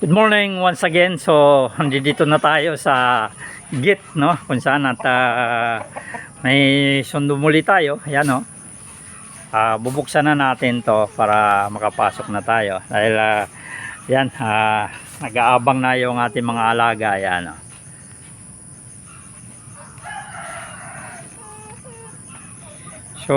Good morning once again. So, dito na tayo sa gate, no? Kung saan at ah, may sundo muli tayo. Ayan, no? Ah, bubuksan na natin to para makapasok na tayo. Dahil, ah, yan, ah, nag-aabang na yung ating mga alaga. Ayan, no? So,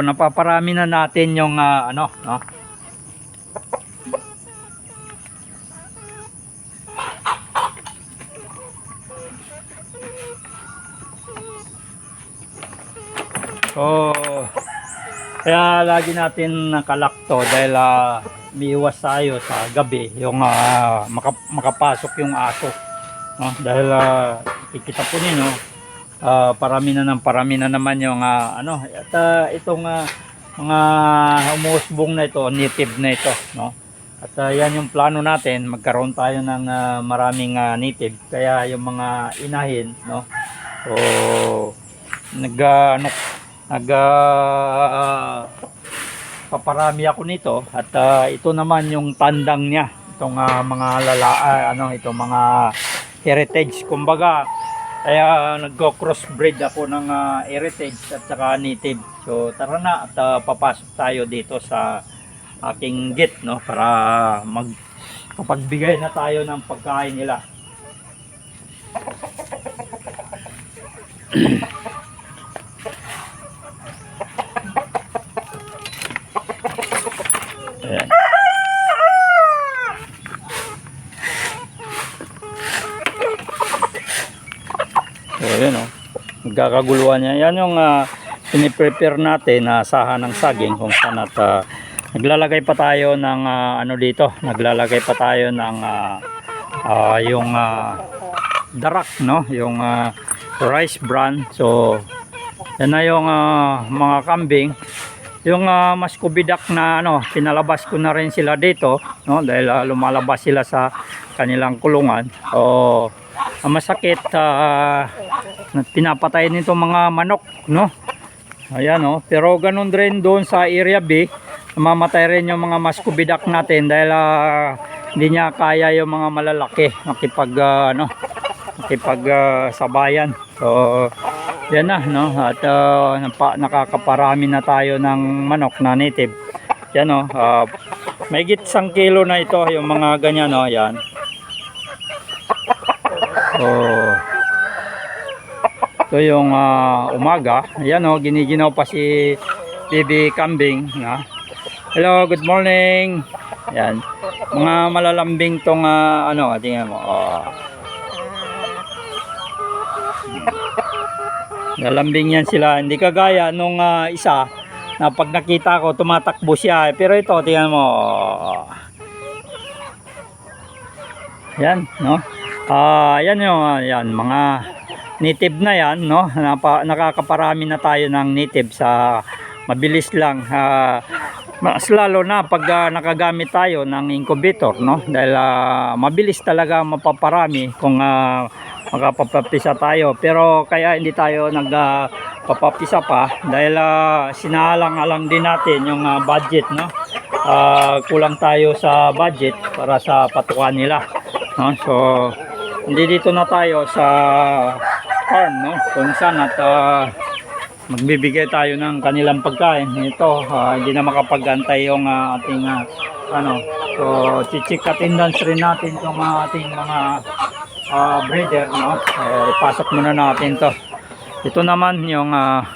napaparami na natin yung ah, ano, no? So, kaya lagi natin nakalak to dahil ah, miiwas tayo sa gabi yung ah, maka- makapasok yung aso. No? Dahil uh, kikita po ninyo, ah, parami na ng parami na naman yung ah, ano, at ah, itong ah, mga umusbong na ito, native na ito, no? At ah, yan yung plano natin, magkaroon tayo ng ah, maraming ah, native. Kaya yung mga inahin, no? So, nag ah, ano, nag ah, paparami ako nito at ah, ito naman yung tandang niya. Itong ah, mga lala ah, ano ito mga heritage. Kumbaga kaya nagko crossbreed ako ng ah, heritage at saka native. So tara na at ah, papasok tayo dito sa aking gate no para mag kapagbigay na tayo ng pagkain nila Ayan. So, yun o. Magkakaguluhan niya. Yan yung uh, piniprepare natin na sahan ng saging kung saan at ah, naglalagay pa tayo ng ah, ano dito. Naglalagay pa tayo ng ah, ah, yung ah, darak, no? Yung ah, rice bran. So, yan na yung ah, mga kambing. Yung uh, mas kubidak na ano, pinalabas ko na rin sila dito, no? Dahil ah, lumalabas sila sa kanilang kulungan. O ang masakit na pinapatay nito mga manok, no? Ayan, no? Pero ganun rin doon sa area B, mamatay rin yung mga mas kubidak natin dahil ah, hindi niya kaya yung mga malalaki makipag ah, ano, makipag ah, sabayan. So, yan na, no? At uh, nakakaparami na tayo ng manok na native. Yan, no? Uh, may isang kilo na ito, yung mga ganyan, no? Yan. Oh. Ito yung ah, umaga. Yan, no? Giniginaw pa si baby kambing, na. Hello, good morning. Yan. Mga malalambing tong ah, ano, tingnan mo. Oh. Lalambing yan sila. Hindi kagaya nung ah, isa na pag nakita ko tumatakbo siya. Pero ito, tingnan mo. Yan, no? Ah, yan yung ah, yan mga native na yan, no? Napa, nakakaparami na tayo ng native sa mabilis lang. Ah, mas lalo na pag ah, nakagamit tayo ng incubator, no? Dahil ah, mabilis talaga mapaparami kung ah, makapapapisa tayo. Pero kaya hindi tayo nagpapapisa pa dahil uh, sinalang-alang din natin yung ah, budget, no? Ah, kulang tayo sa budget para sa patukan nila. No? So, hindi dito na tayo sa farm, no? Kung saan at ah, magbibigay tayo ng kanilang pagkain. Ito, ah, hindi na makapagantay yung ah, ating ah, ano. So, chichik attendance rin natin yung mga ating mga ah, breeder, no? Eh, pasok muna natin to. Ito naman yung ah,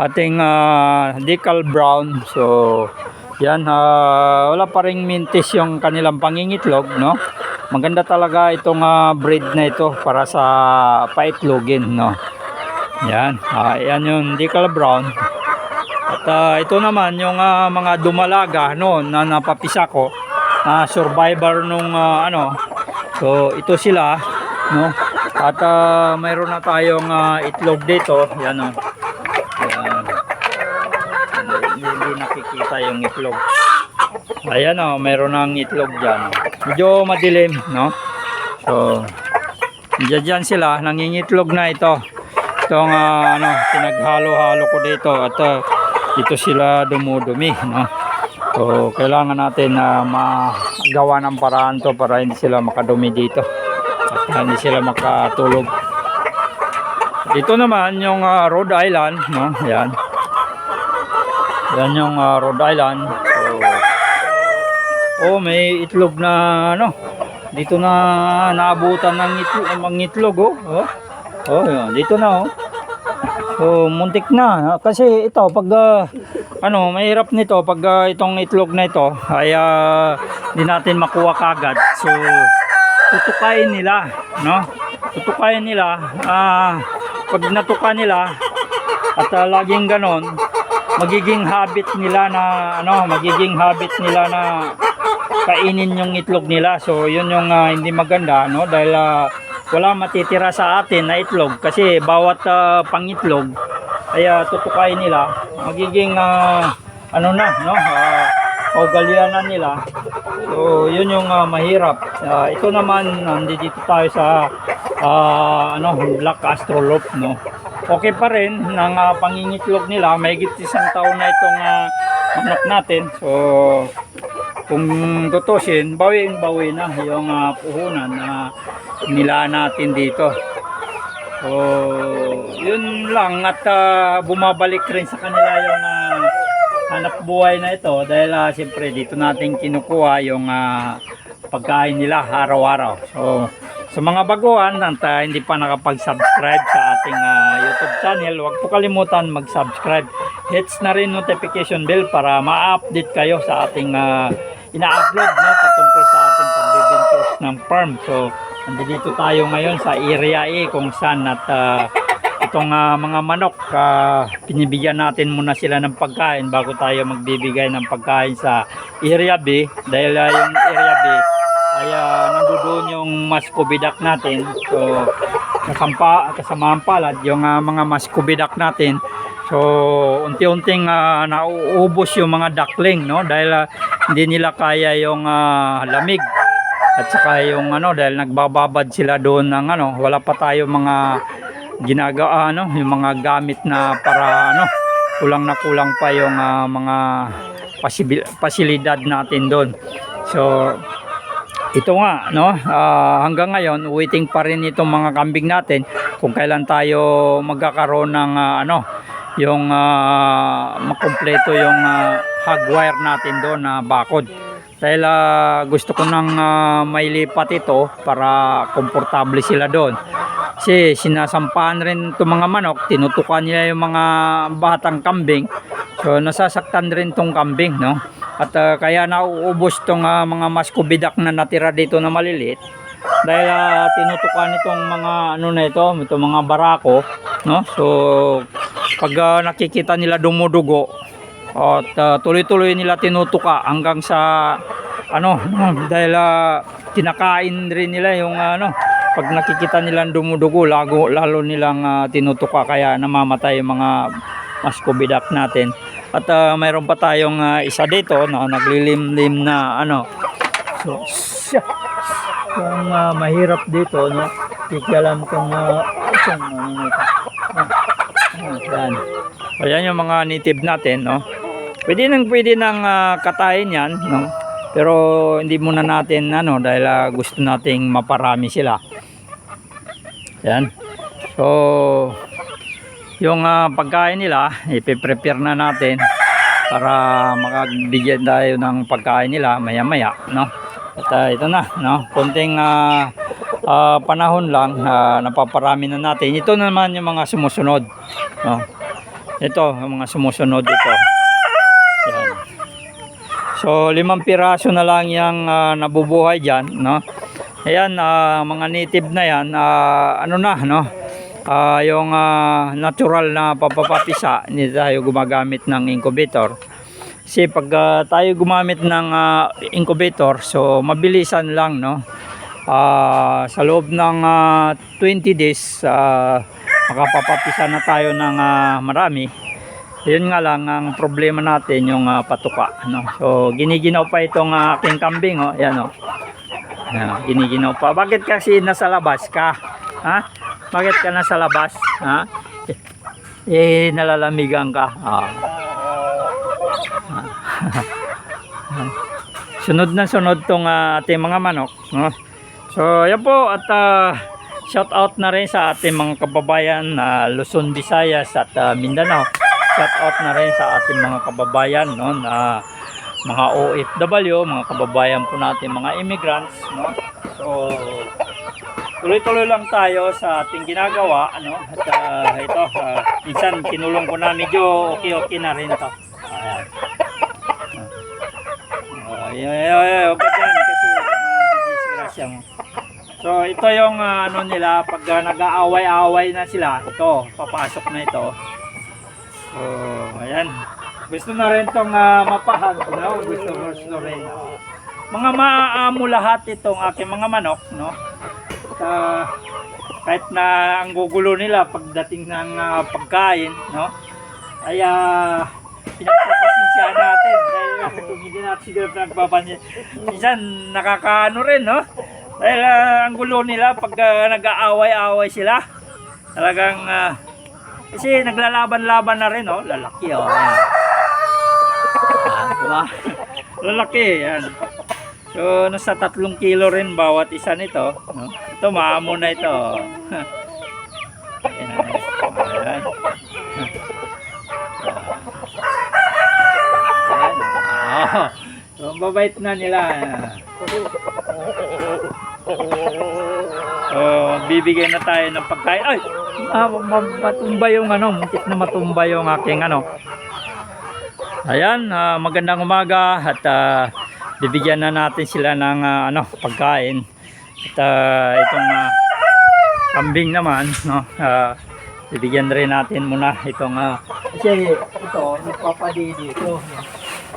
ating ah, decal brown. So, yan, ah, wala pa ring mintis yung kanilang pangingitlog, no? Maganda talaga itong ah, breed na ito para sa paitlogin, no? Yan, ah, yan yung decal brown. At ah, ito naman yung ah, mga dumalaga noon na napapisa ko na survivor nung ah, ano. So ito sila no? At ah, mayroon na tayong ah, itlog dito. Yan o yan. Hindi, nakikita yung itlog. Ayan o mayroon ng itlog dyan medyo madilim no so dyan, sila nangingitlog na ito itong ah, ano pinaghalo-halo ko dito at ah, dito sila dumudumi no so kailangan natin na ma gawa ng paraan to para hindi sila makadumi dito. At hindi sila makatulog. Dito naman yung ah, Rhode Island, no? Yan. Yan yung ah, Rhode Island. Oh, may itlog na ano. Dito na naabutan ng itlog, ng itlog, oh. Oh, oh yan. dito na, oh. So, muntik na. Kasi ito, pag, ah, ano, mahirap nito, pag ah, itong itlog na ito, ay ah, di natin makuha kagad. So, tutukayin nila, no? Tutukayin nila, ah, pag natuka nila, at ah, laging ganon, magiging habit nila na, ano, magiging habit nila na kainin yung itlog nila. So, yun yung ah, hindi maganda, no? Dahil ah, wala matitira sa atin na itlog kasi bawat ah, pangitlog ay ah, tutukayin nila. Magiging ah, ano na no? Uh, kaugalianan nila. So yun yung ah, mahirap. Ah, ito naman nandito tayo sa ah, ano black astrolop no? Okay pa rin ng ah, pangingitlog nila. May isang taon na itong ah, manok natin. So kung tutusin, bawiin bawi na yung ah, puhunan na nila natin dito. So, yun lang at ah, bumabalik rin sa kanila yung ah, hanap buhay na ito dahil ah, siyempre dito natin kinukuha yung ah, pagkain nila araw-araw. So, sa mga baguhan at ah, hindi pa nakapag-subscribe sa ating ah, YouTube channel, huwag po kalimutan mag-subscribe. Hits na rin notification bell para ma-update kayo sa ating ah, ina-upload no, patungkol sa ating pagbibintos ng farm. So, nandito tayo ngayon sa area A kung saan at ah, itong ah, mga manok, ah, pinibigyan natin muna sila ng pagkain bago tayo magbibigay ng pagkain sa area B dahil ah, yung area B ay uh, nandoon yung maskubidak natin. So, kasampa, kasamahan palad yung ah, mga maskubidak natin. So, unti-unting ah, nauubos yung mga duckling, no? Dahil ah, hindi nila kaya yung ah, lamig. At saka yung ano, dahil nagbababad sila doon ng ano, wala pa tayo mga ginagawa, ano, yung mga gamit na para ano, kulang na kulang pa yung ah, mga pasibil- pasilidad natin doon. So, ito nga, no, ah, hanggang ngayon, waiting pa rin itong mga kambing natin kung kailan tayo magkakaroon ng ah, ano, yung ah, makumpleto yung uh, hog wire natin doon na bakod. Dahil ah, gusto ko nang uh, mailipat ito para komportable sila doon. Kasi sinasampahan rin itong mga manok, tinutukan nila yung mga batang kambing. So nasasaktan rin tong kambing, no? At ah, kaya nauubos tong ah, mga maskubidak na natira dito na maliliit. Dahil ah, tinutukan itong mga ano na ito, itong mga barako, no? So pag ah, nakikita nila dumudugo at ah, tuloy-tuloy nila tinutuka hanggang sa ano dahil ah, kinakain rin nila yung ah, ano pag nakikita nilang dumudugo lago, lalo nilang ah, tinutuka kaya namamatay yung mga maskubidak natin at ah, mayroon pa tayong ah, isa dito na naglilimlim na ano so siya yung ah, mahirap dito no kikialam tong uh, itong ano nito Ah, yan. O yan yung mga native natin, no? Pwede nang pwede nang ah, katayin yan, no? Pero hindi muna natin ano dahil ah, gusto nating maparami sila. Yan. So yung ah, pagkain nila, ipe-prepare na natin para makagbigyan tayo ng pagkain nila maya-maya, no? At ah, ito na, no? Konting ah, ah, panahon lang ah, napaparami na natin. Ito naman yung mga sumusunod. No? Ito, yung mga sumusunod ito. So, limang piraso na lang yung ah, nabubuhay dyan. No? Ayan, ah, mga native na yan. ah, ano na, no? Ah, yung ah, natural na papapapisa, hindi tayo gumagamit ng incubator. Kasi pag ah, tayo gumamit ng ah, incubator, so mabilisan lang, no? Ah, sa loob ng ah, 20 days, ah, makapapapisa na tayo ng ah, marami. Yun nga lang ang problema natin yung ah, patuka, no. So giniginaw pa itong ah, aking kambing, oh. Ayan, oh. Ayan, giniginaw pa. Bakit kasi nasa labas ka? Ha? Bakit ka nasa labas? Ha? Eh, nalalamigan ka. Ah. sunod na sunod tong ah, ating mga manok, no? So, yan po at ah, shout out na rin sa ating mga kababayan na Luzon, Visayas at ah, Mindanao. Shout out na rin sa ating mga kababayan no na mga OFW, mga kababayan po natin, mga immigrants, no? So, tuloy-tuloy lang tayo sa ating ginagawa, ano? At ah, ito, ah, minsan kinulong ko na medyo okay-okay na rin to. Ayan. Uh, ay, ay, ay, ay, huwag ka dyan kasi madidisgrasya mo. So, ito yung ah, ano nila, pag ah, nag-aaway-aaway na sila, ito, papasok na ito. So, ayan. Gusto na rin itong uh, mapahan, no? Gusto, gusto rin. Mga maaamo lahat itong aking mga manok, no? Ah, kahit na ang gugulo nila pagdating ng ah, pagkain, no? Ay, uh, pinagpapasensya natin dahil ah, kung hindi natin siguro pinagpapansin. Minsan nakakaano rin, no? Dahil ah, ang gulo nila pag ah, nag-aaway-aaway sila, talagang ah, kasi naglalaban-laban na rin, oh. Lalaki, oh. Ayan. Ah, diba? Lalaki, yan. So, nasa tatlong kilo rin bawat isa nito. No? Ito, maamo na ito. Ayan. Oh. Babait na nila. So, bibigyan na tayo ng pagkain. Ay! Ah, ma- matumba yung ano, muntik na matumba yung aking ano. Ayan, ah, magandang umaga at ah, bibigyan na natin sila ng ah, ano, pagkain. At ah, itong ah, kambing naman, no, ah, bibigyan rin natin muna itong ah, kasi ito, nagpapadidi ito.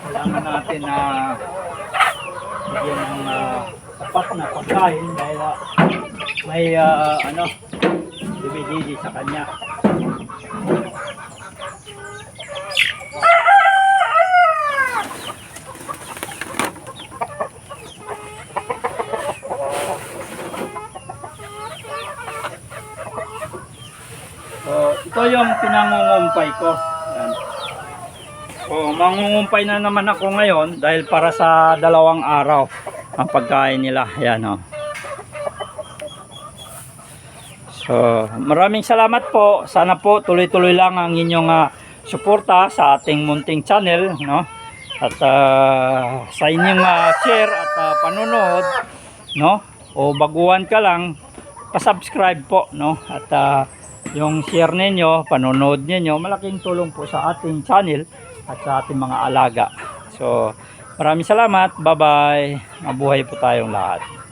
Kailangan natin na bigyan ng ah, sapat na pagkain dahil ah, may ah, ano, dumididi sa kanya. So, ito yung pinangungumpay ko. Yan. So, mangungumpay na naman ako ngayon dahil para sa dalawang araw ang pagkain nila. Yan oh. So, maraming salamat po. Sana po tuloy-tuloy lang ang inyong ah, suporta sa ating munting channel, no? At ah, sa inyong ah, share at ah, panonood, no? O baguhan ka lang, pa-subscribe po, no? At ah, yung share ninyo, panonood ninyo, malaking tulong po sa ating channel at sa ating mga alaga. So, maraming salamat. Bye-bye. Mabuhay po tayong lahat.